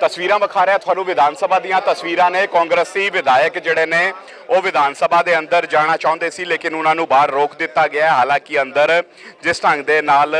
ਤਸਵੀਰਾਂ ਵਿਖਾ ਰਿਹਾ ਤੁਹਾਨੂੰ ਵਿਧਾਨ ਸਭਾ ਦੀਆਂ ਤਸਵੀਰਾਂ ਨੇ। ਕਾਂਗਰਸੀ ਵਿਧਾਇਕ ਜਿਹੜੇ ਨੇ ਉਹ ਵਿਧਾਨ ਸਭਾ ਦੇ ਅੰਦਰ ਜਾਣਾ ਚਾਹੁੰਦੇ ਸੀ ਲੇਕਿਨ ਉਹਨਾਂ ਨੂੰ ਬਾਹਰ ਰੋਕ ਦਿੱਤਾ ਗਿਆ। ਹਾਲਾਂਕਿ ਅੰਦਰ ਜਿਸ ਢੰਗ ਦੇ ਨਾਲ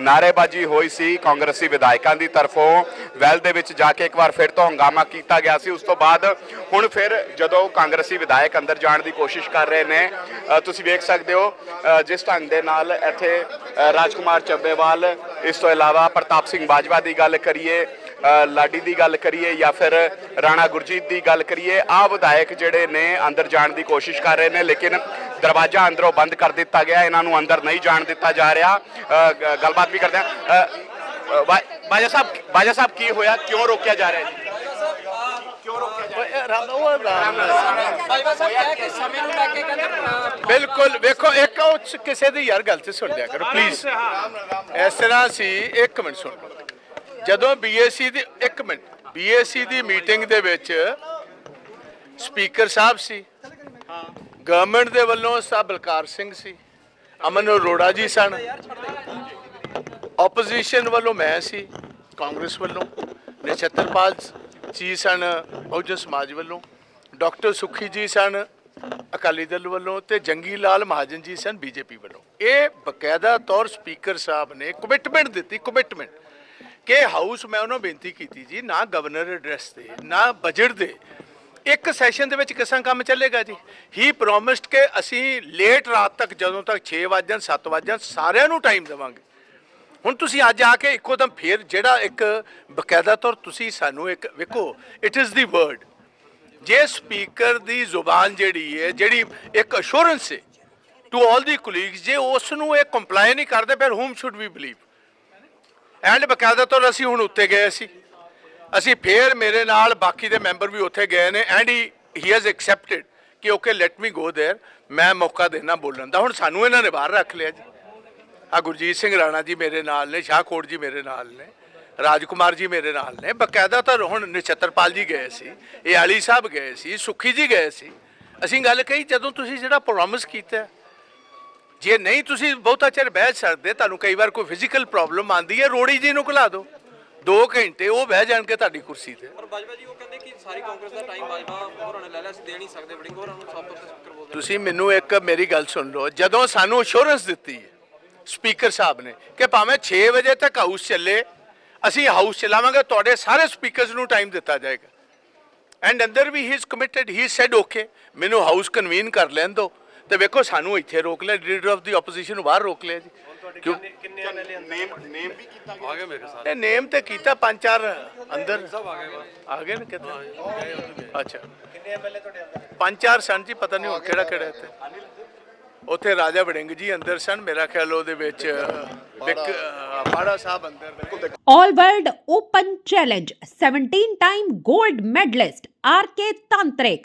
ਨਾਰੇਬਾਜ਼ੀ ਹੋਈ ਸੀ ਕਾਂਗਰਸੀ ਵਿਧਾਇਕਾਂ ਦੀ ਤਰਫੋਂ ਵੈਲ ਦੇ ਵਿੱਚ ਜਾ ਕੇ ਇੱਕ ਵਾਰ ਫਿਰ ਤੋਂ ਹੰਗਾਮਾ ਕੀਤਾ ਗਿਆ ਸੀ। ਉਸ ਤੋਂ ਬਾਅਦ ਹੁਣ ਫਿਰ ਜਦੋਂ ਕਾਂਗਰਸੀ ਵਿਧਾਇਕ ਅੰਦਰ ਜਾਣ ਦੀ ਕੋਸ਼ਿਸ਼ ਕਰ ਰਹੇ ਨੇ ਤੁਸੀਂ ਵੇਖ ਸਕਦੇ ਹੋ ਜਿਸ ਢੰਗ ਦੇ ਨਾਲ ਇੱਥੇ ਅ, ਰਾਜਕੁਮਾਰ ਚੱਬੇਵਾਲ ਇਸ ਤੋਂ ਇਲਾਵਾ ਪ੍ਰਤਾਪ ਸਿੰਘ ਬਾਜਵਾ ਦੀ ਗੱਲ ਕਰੀਏ ਲਾਡੀ ਦੀ ਗੱਲ ਕਰੀਏ ਜਾਂ ਫਿਰ ਰਾਣਾ ਗੁਰਜੀਤ ਦੀ ਗੱਲ ਕਰੀਏ ਆ ਵਿਧਾਇਕ ਜਿਹੜੇ ਨੇ ਅੰਦਰ ਜਾਣ ਦੀ ਕੋਸ਼ਿਸ਼ ਕਰ ਰਹੇ ਨੇ ਲੇਕਿਨ ਦਰਵਾਜ਼ਾ ਅੰਦਰੋਂ ਬੰਦ ਕਰ ਦਿੱਤਾ ਗਿਆ ਇਹਨਾਂ ਨੂੰ ਅੰਦਰ ਨਹੀਂ ਜਾਣ ਦਿੱਤਾ ਜਾ ਰਿਹਾ। ਗੱਲਬਾਤ ਵੀ ਕਰਦੇ ਆ ਬਾਜਾ ਸਾਹਿਬ ਬਾਜਾ ਸਾਹਿਬ ਕੀ ਹੋਇਆ ਕਿਉਂ ਰੋਕਿਆ ਜਾ ਰਿਹਾ ਜੀ? ਕਿਉਂ ਰੋਕਿਆ ਜਾ ਰਿਹਾ? ਬਿਲਕੁਲ ਵੇਖੋ ਇੱਕ ਕਿਸੇ ਦੀ ਯਾਰ ਗੱਲ ਤੇ ਸੁਣ ਲਿਆ ਕਰੋ ਪਲੀਜ਼ ਇਸ ਤਰ੍ਹਾਂ ਸੀ ਇੱਕ ਮਿੰਟ ਸੁਣ ਲਓ। ਜਦੋਂ ਬੀਏਸੀ ਦੀ, ਇੱਕ ਮਿੰਟ ਬੀਏਸੀ ਦੀ ਮੀਟਿੰਗ ਦੇ ਵਿੱਚ ਸਪੀਕਰ ਸਾਹਿਬ ਸੀ। ਗਵਰਨਮੈਂਟ ਦੇ ਵੱਲੋਂ ਸਾਹਿਬ ਬਲਕਾਰ ਸਿੰਘ ਸੀ, ਅਮਨ ਅਰੋੜਾ ਜੀ ਸਨ। ਆਪੋਜੀਸ਼ਨ ਵੱਲੋਂ ਮੈਂ ਸੀ, ਕਾਂਗਰਸ ਵੱਲੋਂ। ਨਛੱਤਰਪਾਲ ਜੀ ਸਨ, ਬਹੁਜਨ ਸਮਾਜ ਵੱਲੋਂ। ਡਾਕਟਰ ਸੁਖੀ ਜੀ ਸਨ, ਅਕਾਲੀ ਦਲ ਵੱਲੋਂ ਤੇ ਜੰਗੀ ਲਾਲ ਮਹਾਜਨ ਜੀ ਸਨ ਬੀਜੇਪੀ ਵੱਲੋਂ। ਇਹ ਬਕਾਇਦਾ ਤੌਰ ਸਪੀਕਰ ਸਾਹਿਬ ਨੇ ਕਮਿਟਮੈਂਟ ਦਿੱਤੀ ਕਮਿਟਮੈਂਟ ਕਿ ਹਾਊਸ ਮੈਂ ਉਹਨਾਂ ਨੂੰ ਬੇਨਤੀ ਕੀਤੀ ਜੀ, ਨਾ ਗਵਰਨਰ ਐਡਰੈਸ ਤੇ, ਨਾ ਬਜਟ ਦੇ। ਇੱਕ ਸੈਸ਼ਨ ਦੇ ਵਿੱਚ ਕਿਸਾਂ ਕੰਮ ਚੱਲੇਗਾ ਜੀ? ਹੀ ਪ੍ਰੋਮਿਸਡ ਕਿ ਅਸੀਂ ਲੇਟ ਰਾਤ ਤੱਕ, ਜਦੋਂ ਤੱਕ 6 ਵਜੇ 7 ਵਜੇ ਸਾਰਿਆਂ ਨੂੰ ਟਾਈਮ ਦੇਵਾਂਗੇ। ਹੁਣ ਤੁਸੀਂ ਅੱਜ ਆ ਕੇ ਇੱਕੋ ਦਮ ਫੇਰ ਜਿਹੜਾ ਇੱਕ ਬਕਾਇਦਾ ਤੌਰ ਤੁਸੀਂ ਸਾਨੂੰ ਇੱਕ, ਵੇਖੋ ਇਟ ਇਜ਼ ਦੀ ਵਰਡ ਜੇ ਸਪੀਕਰ ਦੀ ਜ਼ੁਬਾਨ ਜਿਹੜੀ ਹੈ, ਜਿਹੜੀ ਇੱਕ ਅਸ਼ੋਰੈਂਸ ਹੈ ਟੂ ਆਲ ਦੀ ਕੁਲੀਗਸ ਜੇ ਉਸ ਨੂੰ ਇਹ ਕੰਪਲਾਈ ਨਹੀਂ ਕਰਦੇ, ਫਿਰ whom should we believe? And ਬਕਾਇਦਾ ਤੌਰ ਅਸੀਂ ਹੁਣ ਉੱਤੇ ਗਏ ਸੀ ਅਸੀਂ ਫੇਰ ਮੇਰੇ ਨਾਲ ਬਾਕੀ ਦੇ ਮੈਂਬਰ ਵੀ ਉੱਥੇ ਗਏ ਨੇ and he he has accepted ਕਿ okay let me go there ਮੈਂ ਮੌਕਾ ਦੇਣਾ ਬੋਲਣ ਦਾ ਹੁਣ ਸਾਨੂੰ ਇਹਨਾਂ ਨੇ ਬਾਹਰ ਰੱਖ ਲਿਆ ਜੀ ਆ ਗੁਰਜੀਤ ਸਿੰਘ ਰਾਣਾ ਜੀ ਮੇਰੇ ਨਾਲ ਨੇ ਸ਼ਾਹਕੋਟ ਜੀ ਮੇਰੇ ਨਾਲ ਨੇ ਰਾਜਕੁਮਾਰ ਜੀ ਮੇਰੇ ਨਾਲ ਨੇ ਬਕਾਇਦਾ ਤਾਂ ਹੁਣ ਨਛੱਤਰਪਾਲ ਜੀ ਗਏ ਸੀ ਇਹ ਆਲੀ ਸਾਹਿਬ ਗਏ ਸੀ ਸੁਖੀ ਜੀ ਗਏ ਸੀ ਅਸੀਂ ਗੱਲ ਕਹੀ ਜਦੋਂ ਤੁਸੀਂ ਜਿਹੜਾ ਪ੍ਰੋਮਿਸ ਕੀਤਾ ਹੈ, ਜੇ ਨਹੀਂ ਤੁਸੀਂ ਬਹੁਤਾ ਚਿਰ ਬਹਿ ਸਕਦੇ ਤੁਹਾਨੂੰ ਕਈ ਵਾਰ ਕੋਈ ਫਿਜ਼ੀਕਲ ਪ੍ਰੋਬਲਮ ਆਂਦੀ ਹੈ ਰੋੜੀ ਜੀ ਨੂੰ ਘਲਾ ਦਿਓ। 2 ਘੰਟੇ ਉਹ ਬਹਿ ਜਾਣ ਕੇ ਤੁਹਾਡੀ ਕੁਰਸੀ ਤੇ। ਪਰ ਬਾਜਵਾ ਜੀ ਉਹ ਕਹਿੰਦੇ ਕਿ ਸਾਰੀ ਕਾਂਗਰਸ ਦਾ ਟਾਈਮ ਬਾਜਵਾ ਹੋਰਾਂ ਨੇ ਲੈ ਲਿਆ ਅਸੀਂ ਦੇ ਨਹੀਂ ਸਕਦੇ ਵੜਿੰਗ ਹੋਰਾਂ ਨੂੰ ਸਭ ਤੋਂ ਸਪੀਕਰ ਬੋਲਦੇ ਤੁਸੀਂ ਮੈਨੂੰ ਇੱਕ ਮੇਰੀ ਗੱਲ ਸੁਣ ਲਓ ਜਦੋਂ ਸਾਨੂੰ ਅਸ਼ੋਰੈਂਸ ਦਿੱਤੀ ਹੈ ਸਪੀਕਰ ਸਾਹਿਬ ਨੇ ਕਿ ਭਾਵੇਂ 6 ਵਜੇ ਤੱਕ ਹਾਊਸ ਚੱਲੇ ਅਸੀਂ ਹਾਊਸ ਚਲਾਵਾਂਗੇ ਤੁਹਾਡੇ ਸਾਰੇ ਸਪੀਕਰਸ ਨੂੰ ਟਾਈਮ ਦਿੱਤਾ ਜਾਏਗਾ। ਐਂਡ ਅੰਦਰ ਵੀ he is committed he said okay ਮੈਨੂੰ ਹਾਊਸ ਕਨਵੀਨ ਕਰ ਲੈਣ ਦਿਓ। ਤੇ ਵੇਖੋ ਸਾਨੂੰ ਇੱਥੇ ਰੋਕ ਲਿਆ ਲੀਡਰ ਆਫ ਦੀ ਆਪੋਜੀਸ਼ਨ ਨੂੰ ਬਾਹਰ ਰੋਕ ਲਿਆ ਜੀ। ਕਿਉਂ? ਨੇਮ ਨੇਮ ਵੀ ਕੀਤਾ ਆ ਗਏ ਮੇਰੇ ਸਾਰੇ। ਨੇਮ ਤੇ ਕੀਤਾ ਪੰਜ ਚਾਰ ਅੰਦਰ। ਸਭ ਆ ਗਏ ਆ ਗਏ ਨੇ ਕਿਤੇ? ਅੱਛਾ। ਕਿੰਨੇ ਐਮਐਲਏ ਤੁਹਾਡੇ ਅੰਦਰ? ਪੰਜ ਚਾਰ ਸਨ ਜੀ ਪਤਾ ਨਹੀਂ ਹੁਣ ਕਿਹੜਾ ਕਿਹੜਾ ਇੱਥੇ। ਉੱਥੇ ਰਾਜਾ ਵੜਿੰਗ ਜੀ ਅੰਦਰ ਸਨ ਮੇਰਾ ਖਿਆਲ ਉਹਦੇ ਵਿੱਚ ਬਿਕ ਬਾੜਾ ਸਾਹਿਬ ਅੰਦਰ ਨੇ। All World Open Challenge 17 time gold medalist RK Tantrik